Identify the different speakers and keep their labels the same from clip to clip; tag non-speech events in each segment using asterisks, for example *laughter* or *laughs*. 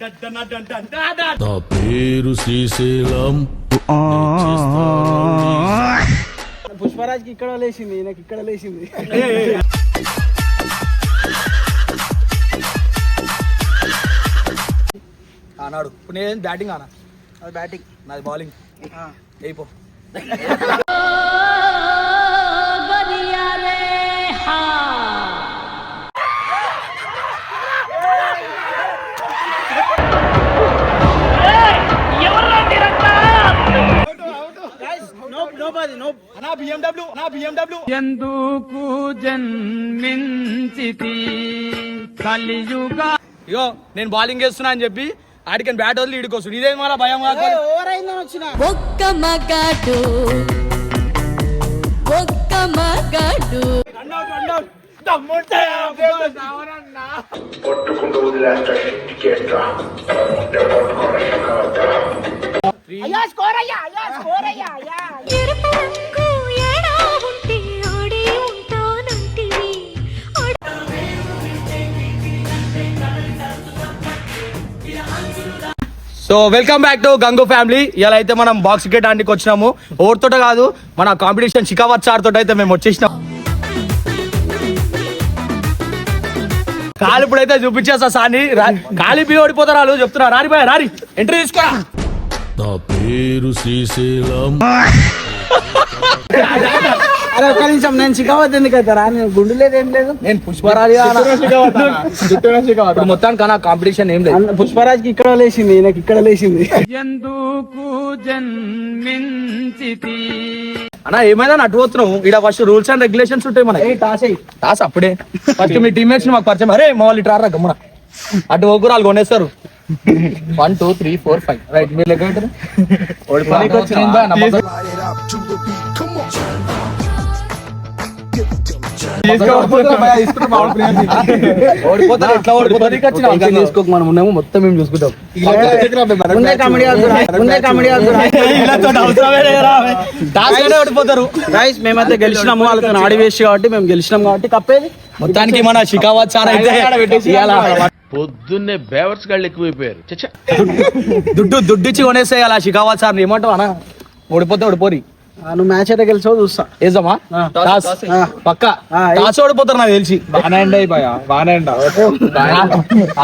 Speaker 1: నా పేరు శ్రీశైలం.
Speaker 2: పుష్పరాజ్కి ఇక్కడ లేచింది నాకు ఇక్కడ లేచింది.
Speaker 3: ఆనాడు. ఇప్పుడు నేను బ్యాటింగ్ ఆనా? అది బ్యాటింగ్ నాది బౌలింగ్. అయిపో ఇగో నేను బౌలింగ్ చేస్తున్నా అని చెప్పి ఆడికి బ్యాట్ వదిలి ఇడికొస్తుంది ఇదే మన భయం
Speaker 4: ఒక్క మగాడు. ఒక్క మగాడు.
Speaker 5: పట్టుకుంటూ వదిలేస్తా ఇంటికేస్తా
Speaker 6: ఎరుపు రంగు ఏడా
Speaker 3: so welcome back to Gangu family. ఇలా అయితే మనం బాక్స్ క్రికెట్ ఆడికి వచ్చినాము. ఓవర్తోట కాదు మన కాంపిటీషన్ షికావత్ సార్ తోటి అయితే మేము వచ్చేసినాం. కాలు ఇప్పుడైతే చూపించేస్తా సార్ని. రా- కాలి బి ఓడిపోతారు వాళ్ళు చెప్తున్నా రారి బాయ్ రారి. ఎంట్రీ తీసుకోరా
Speaker 1: నా పేరు శ్రీశైలం. *laughs*
Speaker 2: అరే ఒక్క నిమిషం నేను ఎందుకు అవుతారా? నేను గుండు లేదు ఏం లేదు.
Speaker 3: నేను పుష్పరాజు *laughs* ఇప్పుడు మొత్తానికి నా కాంపిటీషన్ ఏం లేదు.
Speaker 2: పుష్పరాజ్కి ఇక్కడ లేచింది నాకు ఇక్కడ లేచింది.
Speaker 7: ఎందుకు జన్మించితి?
Speaker 3: అన్న ఏమైనా అటు పోతున్నావు? ఇక్కడ ఫస్ట్ రూల్స్ అండ్ రెగ్యులేషన్స్ ఉంటాయి మనకి. టాస్ టాస్ అప్పుడే. ఫస్ట్ మీ టీమ్మేట్స్ మాకు పరిచయం. అరే మా వాళ్ళు ఇటు రారా గమ్మున. అటు ఒగ్గురు వాళ్ళు కొనేస్తారు. One two three four five right మీరు లెక్క *laughs* తీసుకోక మనం ఉన్నాము మొత్తం మేము చూసుకుంటాం
Speaker 2: మేమైతే గెలిచినాము వాళ్ళతో ఆడి వేస్ట్ కాబట్టి మేము గెలిచినాం కాబట్టి కప్పేది.
Speaker 3: మొత్తానికి మన షికావత్ సార్ అయితే
Speaker 1: పొద్దున్నే బేవర్స్ గాళ్ళు ఎక్కువైపోయారు.
Speaker 3: దుడ్డు దుడ్డు ఇచ్చి కొనేస్తే అలా షికావత్ సార్ ఏమంటావు అన్న? ఓడిపోతే ఓడిపోరి
Speaker 2: ఆ, నువ్వు మ్యాచ్ అయితే గెలిచావు చూస్తా.
Speaker 3: వేద్దామా టాస్. పక్క. టాస్ ఓడిపోతారు నాకు తెలిసి.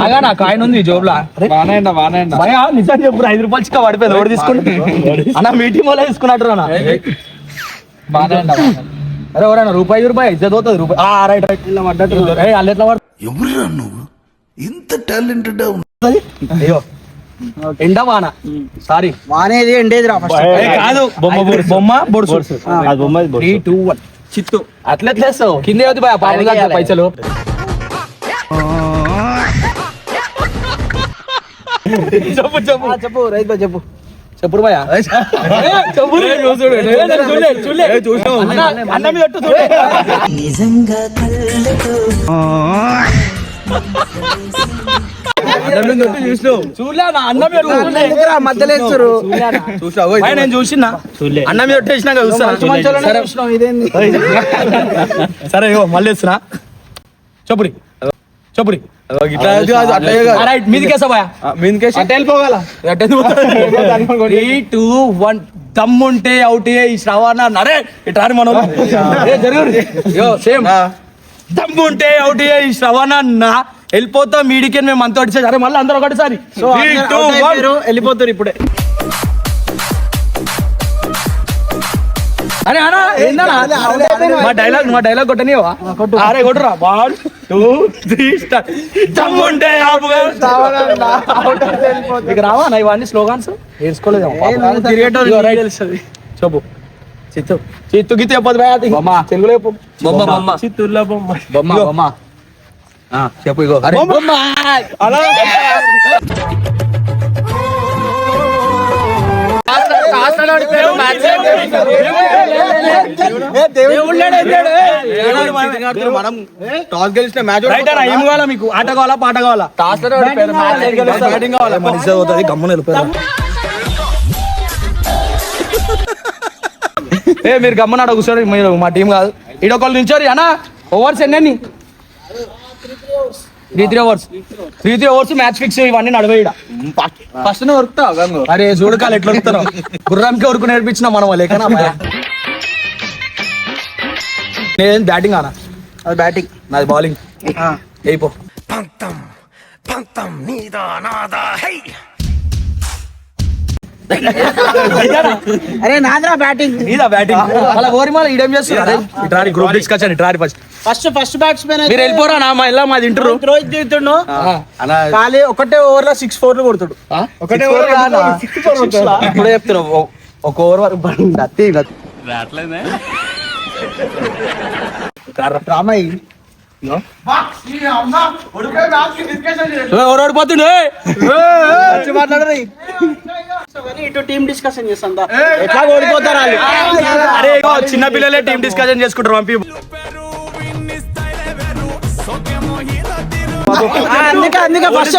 Speaker 3: ఆగా నా కాయిన్ ఉంది జోబులా. భయ నిజం చెప్పు ఐదు రూపాయలు చిక్క పడిపోయింది ఓడి తీసుకుంటే. అన్న మీటింగ్ వల్ల తీసుకున్నట్టు అన్న. అరే ఎవరైనా రూపాయి రూపాయి ఇద్దరు పోతుంది రూపాయి. ఆ, రైట్ రైట్
Speaker 2: ఇలా పడ్డట్టు
Speaker 1: ఎవరురా నువ్వు? ఇంత టాలెంటెడ్
Speaker 3: అయ్యో. ఎండ వాన. సారీ
Speaker 2: వానేది ఎండేది రా ఫస్ట్
Speaker 3: కాదు బొమ్మ బొడుసు. బొమ్మ బొడుసు. త్రీ టూ వన్ చిత్తు. అట్లా ఎట్లా వేస్తావు కింద అవుతుంది భయ పాపం కాదు పైసలు. చెప్పు చెప్పు.
Speaker 2: ఆ, చెప్పు రైతు బాయ్ చెప్పు.
Speaker 3: చెప్పుడు భయ చెప్పు. నేను చూసినా? అన్న
Speaker 2: మంచోళ్ళనే
Speaker 3: సరే. మళ్ళీ ఇస్తున్నా చెప్పుడి. చెప్పుడి. దమ్ముంటే అవుట్ ఈ శ్రవణ అరే ఇటు రాని మనం ఏ, జరుగు యో సేమ్ దమ్ముంటే అవుట్ ఈ శ్రవణ వెళ్ళిపోతా మీడికి మేము అంత వచ్చేసి అరే మళ్ళీ అందరూ ఒకటిసారి
Speaker 2: సో వెళ్ళిపోతారు ఇప్పుడే.
Speaker 3: అరే ఏందన్నా? మా డైలాగ్ మా డైలాగ్ కొట్టనివా అరే కొట్టురా. వన్ టూ త్రీ స్టార్ దమ్ముంటే మీకు రావా నా ఇవన్నీ స్లోగాన్స్
Speaker 2: తెలుస్తుంది
Speaker 3: చెప్పు. చిత్తు. చిత్తు గీత చెప్పదు బొమ్మ. తెలుగులో చెప్పు. బొమ్మ బొమ్మ. చిత్తూరులో బొమ్మ. బొమ్మ బొమ్మ. చెప్పు ఇగో. అలా
Speaker 2: మనం టాస్ గెలిచిన మ్యాచ్
Speaker 3: ఏం కావాలా మీకు ఆట కావాలా పాట కావాలా టాస్ బ్యాటింగ్ కావాలా మన ఇజ్జత్ పోతుంది గమ్మున వెళ్ళిపోయారు ఏ మీరు గమ్మనాడ కూర్చోండి మీరు మా టీం కాదు. ఈడొకళ్ళు నించోరి అన్న ఓవర్స్ ఎన్ని three three overs three three overs match fix ఇవన్నీ నడవే
Speaker 2: ఫస్ట్ ఉరుకుతావు
Speaker 3: అరే చూడకాలు ఎట్లా ఉరుకుతారు గుర్రంకి ఉరుకు నేర్పించిన మనం లేకనా నేను బ్యాటింగ్ ఆనా?
Speaker 2: అది బ్యాటింగ్
Speaker 3: నాది బౌలింగ్ అయిపో
Speaker 2: అరే నాదిరా బ్యాటింగ్
Speaker 3: నీదా బ్యాటింగ్ అలా ఓరి మళ్ళీ ఈడేం చేస్తున్నారు ఇట్రాడి గ్రూప్ డిస్కషన్ ఇట్రాడి ఫస్ట్
Speaker 2: ఫస్ట్ ఫస్ట్ బ్యాట్స్మెన్
Speaker 3: మీరు వెళ్ళిపోరా నా మా ఇలా మాది ఇంటరు
Speaker 2: రోహిత్ దిగుతుండు ఖాళీ ఒకటే ఓవర్లో సిక్స్ ఫోర్లు కొడుతాడు ఒకటే ఓవర్
Speaker 3: ఇప్పుడే చెప్తున్నావు ఒక ఓవర్ వరకు నత్తి
Speaker 2: రామయ్య
Speaker 3: ఓడిపోతుండే
Speaker 2: ఇటు టీం డిస్కషన్ చేస్తాం. ఎట్లా ఓడిపోతారు
Speaker 3: చిన్న పిల్లలే టీం డిస్కషన్ చేసుకుంటారు పంపి
Speaker 2: అందుకే అందుకే ఫస్ట్.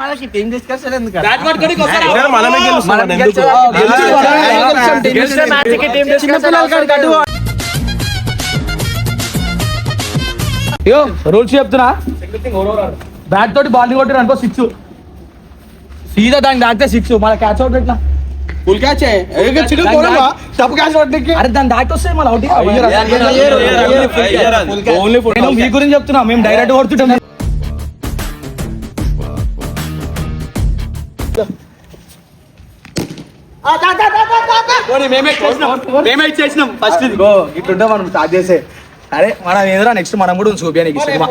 Speaker 8: మనకి టీం డిస్కషన్ ఎందుకు?
Speaker 3: మనమే అయ్యో రూల్స్ చెప్తున్నా. బ్యాట్ తోటి బాల్ కొట్టారు అనుకో సిక్స్ సీదా దానికి దాటితే సిక్స్ మన క్యాచ్ అవుట్ పెట్టినా.
Speaker 2: ఫుల్ క్యాచ్ చిడు కోరమా తప్పు క్యాచ్ పట్టుకి
Speaker 3: అరే దాన్ని దాటి వస్తే మన అవుట్
Speaker 2: ఓన్లీ
Speaker 3: నేను మీ గురించి చెప్తున్నా మేము డైరెక్ట్ కొడుతుంటాం. మేమే ఇచ్చేసినాం మేమే ఇచ్చేసినాం ఫస్ట్ ఇట్లుంటే మనం స్టార్ట్ చేసే. అరే మనం నెక్స్ట్ మనం కూడా చూపియానికి సినిమా.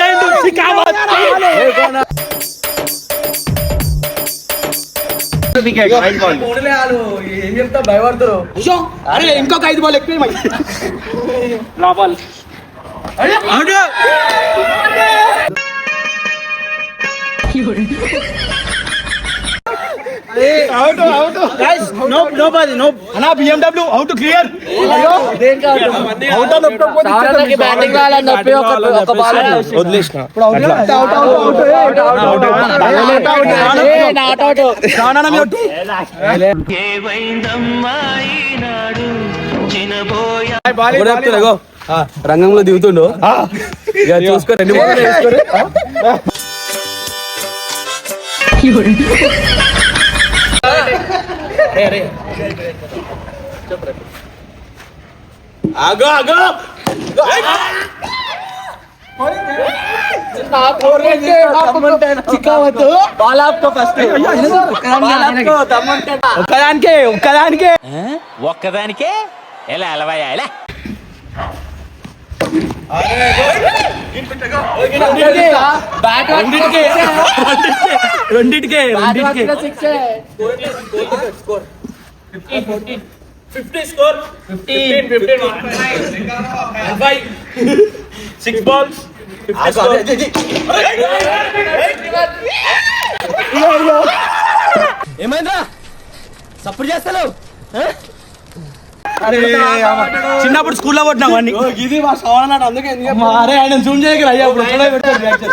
Speaker 3: అయింది శిఖావత్. మూడులే ఆలు. ఏం చెప్తావు భయపడతారు అరే ఇంకొక ఐదు బాల్ ఎక్కువ మరి
Speaker 2: నో నో బాది నో
Speaker 3: అన్నా బిఎండబ్ల్యూ అవుట్ క్లియర్
Speaker 8: బ్యాటింగ్ రావాలని చెప్పి ఒక ఒక బాల్
Speaker 2: వదిలేసిన
Speaker 3: రంగంలో దిగుతుండు. ఇక చూసుకో రెండు వేసుకోరు. ఆగో ఆగో. ఒక్కదానికే ఒక్కదానికే
Speaker 9: ఒక్కదానికే. ఎలా ఎలవయ్యా ఎలా?
Speaker 3: రెండింటికే రెండింటికే రెండింటికే సిక్స్ బాల్స్
Speaker 9: ఏమైందా సపోర్ట్ చేస్తాను
Speaker 3: చిన్నప్పుడు స్కూల్లో కొట్టినా వాడిని
Speaker 2: ఇది మా సవాల్ అందుకే
Speaker 3: అరే ఆయన జూమ్ చేయగల అయ్యా ఇప్పుడు ఎప్పుడో పెట్టాడు reaction.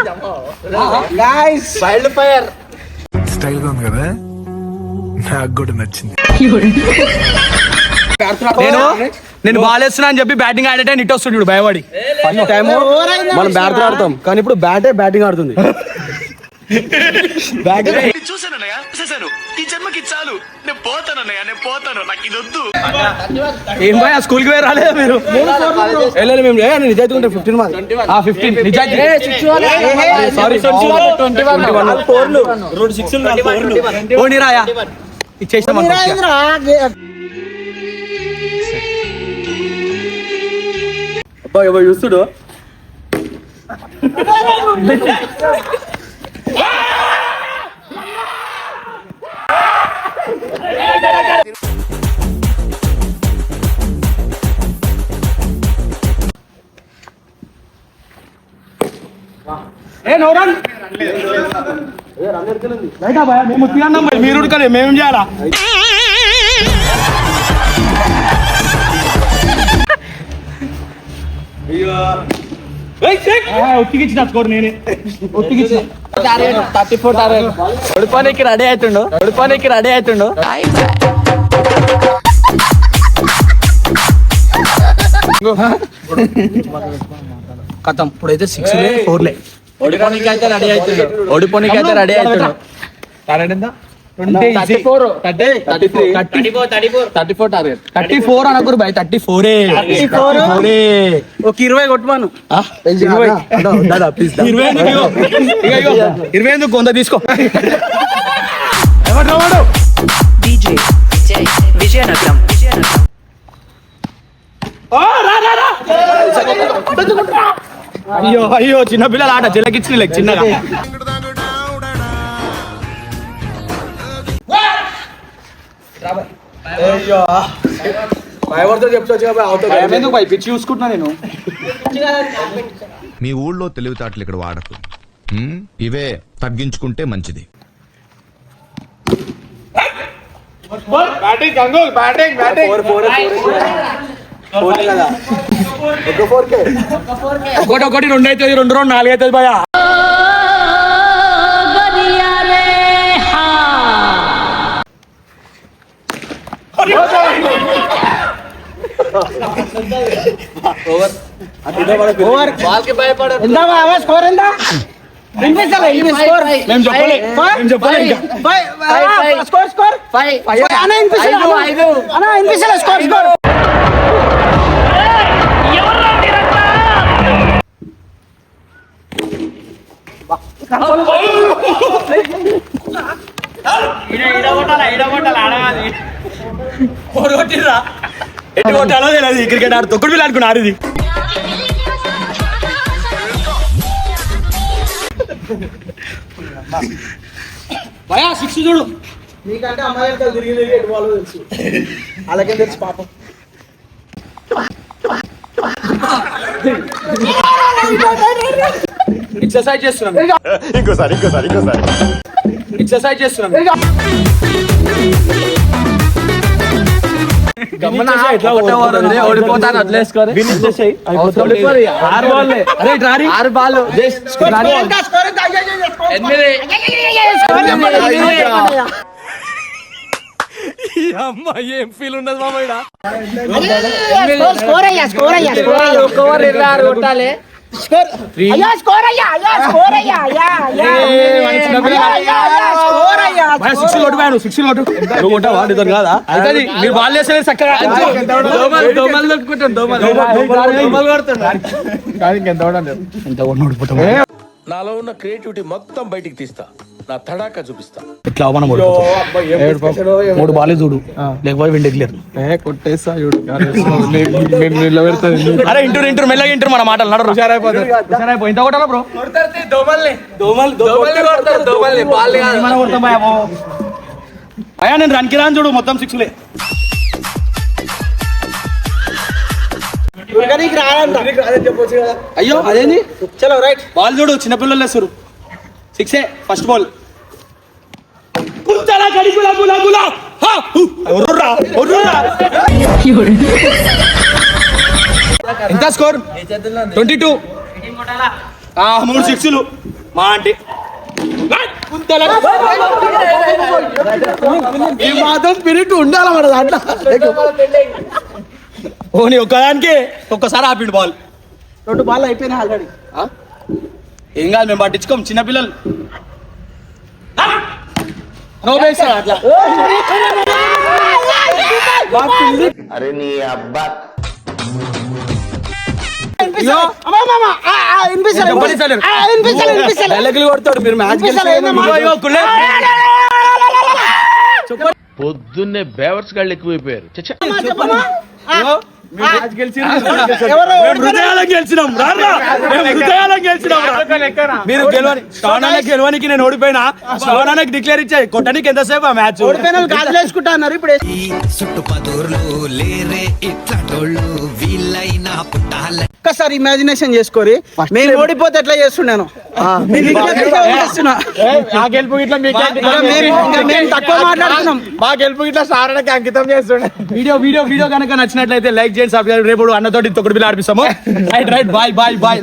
Speaker 2: గాయ్స్
Speaker 8: వైల్డ్ ఫైర్
Speaker 10: స్టైల్గా ఉంది కదా? నాకు కూడా నచ్చింది.
Speaker 3: నేను నేను బాల్ వేస్తున్నా అని చెప్పి బ్యాటింగ్ ఆడేటే ఇట్ వస్తుంది చూడు భయపడి
Speaker 2: ఫస్ట్ టైం మనం బ్యాట్ ఆడతాం. కానీ ఇప్పుడు బ్యాటే బ్యాటింగ్ ఆడుతుంది. *laughs*
Speaker 10: చూసాను ఈ జన్మకి చాలు. నేను పోతానన్నయ్య నేను పోతాను. నాకు ఇది వద్దు.
Speaker 3: ఏం భయ స్కూల్కి పోయి రాలేదా మీరు?
Speaker 2: వెళ్ళాలి మేము. ఏ, నేను నిజాయితీ ఉంటే ఫిఫ్టీన్ మాది.
Speaker 3: ఆ ఫిఫ్టీన్ నిజాయితీ.
Speaker 2: సారీ
Speaker 8: ట్వంటీ వన్
Speaker 2: ఫోర్లు రెండు సిక్స్
Speaker 3: పోనీ రాయా.
Speaker 2: అబ్బా ఎవరు చూస్తుడు?
Speaker 3: బయట భయ మేము తిన్నా మీరు ఉడకలే మేమేం చేయాలా అయ్యో ఉత్తికిచ్చిన స్కోర్ నేనే ఉత్తికిచ్చిన
Speaker 8: థర్టీ ఫోర్ ఓడిపోనికి రెడీ అవుతుండు ఓడిపోనికి రెడీ అవుతుండు
Speaker 3: కథం ఇప్పుడైతే సిక్స్ లే ఫోర్ లే
Speaker 8: ఓడిపోనికి అయితే రెడీ అవుతుండు ఓడిపోనికి అయితే ready అవుతుండు thirty four thirty thirty four thirty four target
Speaker 3: thirty four అనకూరు boy thirty ఫోరే ఫోరే
Speaker 2: ఒక ఇరవై కొట్టుమాను.
Speaker 3: ఇరవై. ఇరవై ఎందుకు వంద తీసుకో.
Speaker 7: విజయనగరం. విజయనగరం
Speaker 3: అయ్యో అయ్యో చిన్న పిల్లల ఆట చిల్లకిచ్చిన చిన్నగా. భయపడితే పిచ్చి చూసుకుంటున్నా నేను.
Speaker 11: మీ ఊళ్ళో తెలివితేటలు ఇక్కడ వాడకు. ఇవే తగ్గించుకుంటే మంచిది.
Speaker 3: ఒకటి ఒకటి రెండు అవుతుంది రెండు రెండు నాలుగు అవుతుంది భయ
Speaker 2: బాబా స్కోర్ ఎంత స్కోర్
Speaker 3: మేము చెప్పలే. మేము చెప్పలే ఇంకా.
Speaker 2: స్కోర్ అన్న వినిపిస్తలే స్కోర్ స్కోర్
Speaker 3: ఎటు కొట్టాలో తెలియదు క్రికెట్ ఆడు తొక్కుడు పిల్ల అనుకున్నా ఆడిది. భయా సిక్స్ చూడు.
Speaker 2: నీకంటే అమ్మాయి తిరిగి తిరిగి ఎటు వాళ్ళు తెలుసు. అలాగే తెలుసు పాపం.
Speaker 3: ఎక్సర్సైజ్ చేస్తున్నాం. ఇంకోసారి ఇంకోసారి ఇంకోసారి. ఎక్సర్సైజ్ చేస్తున్నాం.
Speaker 8: ఓడిపోతాను వదిలేసుకోరు ఆరు బాల్
Speaker 2: అయ్యో, స్కోర్
Speaker 8: ఎనిమిది
Speaker 2: స్కోర్ ఎంత? స్కోర్ స్కోర్ అయ్యా స్కోర్ అయ్యా స్కోర్ అయ్యా
Speaker 8: ఒక్క ఓవర్ ఇరవై ఆరు కొట్టాలి
Speaker 2: స్కోర్. అయ్యా స్కోర్ అయ్యా అయ్యా స్కోర్ అయ్యా అయ్యా అయ్యా. అయ్యా, అయ్యా, అయ్యా, స్కోర్ అయ్యా
Speaker 3: భయ సిక్స్ కొట్టు భయ నువ్వు సిక్స్ కొట్టు నువ్వు కొట్టావా? నీతో కాదా? అయితే మీరు బాల్ చేస్తే చక్కగా
Speaker 8: దోమలు దోమలు దొక్కుకుంటాం దోమలు. దోమలు కొడుతున్నాడు
Speaker 3: ఎంత కొట్టు ఓడిపోతాం
Speaker 1: నాలో ఉన్న క్రియేటివిటీ మొత్తం బయటికి తీస్తా. నా తడాకా చూపిస్తా.
Speaker 3: ఇట్లా మనం మూడు బాలే చూడు. లేకపోతే విండి క్లియర్ అరే ఇంటూరు ఇంటూరు మెల్లగా ఇంటూరు మన మాటలు నడరు. హుషారైపోయి ఇంత కొట్టాలా బ్రో?
Speaker 8: దోమల్ని. దోమలు దోమల్ని కొడతారు దోమల్ని. బాల్ కాదు.
Speaker 3: మనం కొడతాం భయ అయ్యా నేను రన్కి రాను చూడు మొత్తం సిక్స్లే. అయ్యో అదేంది?
Speaker 2: చలో రైట్.
Speaker 3: బాల్ చూడు చిన్నపిల్లలు వేస్తారు సిక్సే ఫస్ట్ బాల్. గుంతల గడిగుల గుల గుల! ఒర్రుర్రా, ఒర్రుర్రా. ఎంత స్కోర్? Twenty two. మూడు సిక్స్లు. మా గుంతల
Speaker 2: ఈ మాత్రం స్పిరిట్ ఉండాలి మన దాంట్లో.
Speaker 3: ఓ నీ ఒక్కదానికే ఒక్కసారి ఆపిండు బాల్.
Speaker 2: రెండు బాల్ అయిపోయినాయి ఆల్రెడీ
Speaker 3: ఏం కాదు మేము పట్టించుకోం. చిన్నపిల్లలు నో అట్లా. మీరు మ్యాచ్
Speaker 1: పొద్దున్నే బేవర్స్ గాళ్ళు ఎక్కువైపోయారు.
Speaker 3: గెలిచినాం. మీరు గెలవని శ్రవణానికి గెలవనికి నేను ఓడిపోయినా శ్రవణానికి డిక్లేర్ ఇచ్చాయి కొట్టడానికి ఎంతసేపు ఆ మ్యాచ్
Speaker 2: ఓడిపోయిన వాళ్ళు గాజులు వేసుకుంటా అన్నారు ఇప్పుడు ఒక్కసారి ఇమాజినేషన్ చేసుకోరి నేను ఓడిపోతే ఎట్లా చేస్తున్నాను చేస్తున్నా
Speaker 3: గెలుపు ఇట్లా
Speaker 2: మేము తక్కువ మాట్లాడుతున్నాం
Speaker 3: మా గెలుపు ఇట్లా సారణకి అంకితం చేస్తుండే వీడియో వీడియో వీడియో కనుక నచ్చినట్లయితే లైక్ చేయండి సబ్స్క్రైబ్ రేపు అన్నతోటి తొక్కుడు బిల్లు ఆడిపిస్తాము right right bye bye bye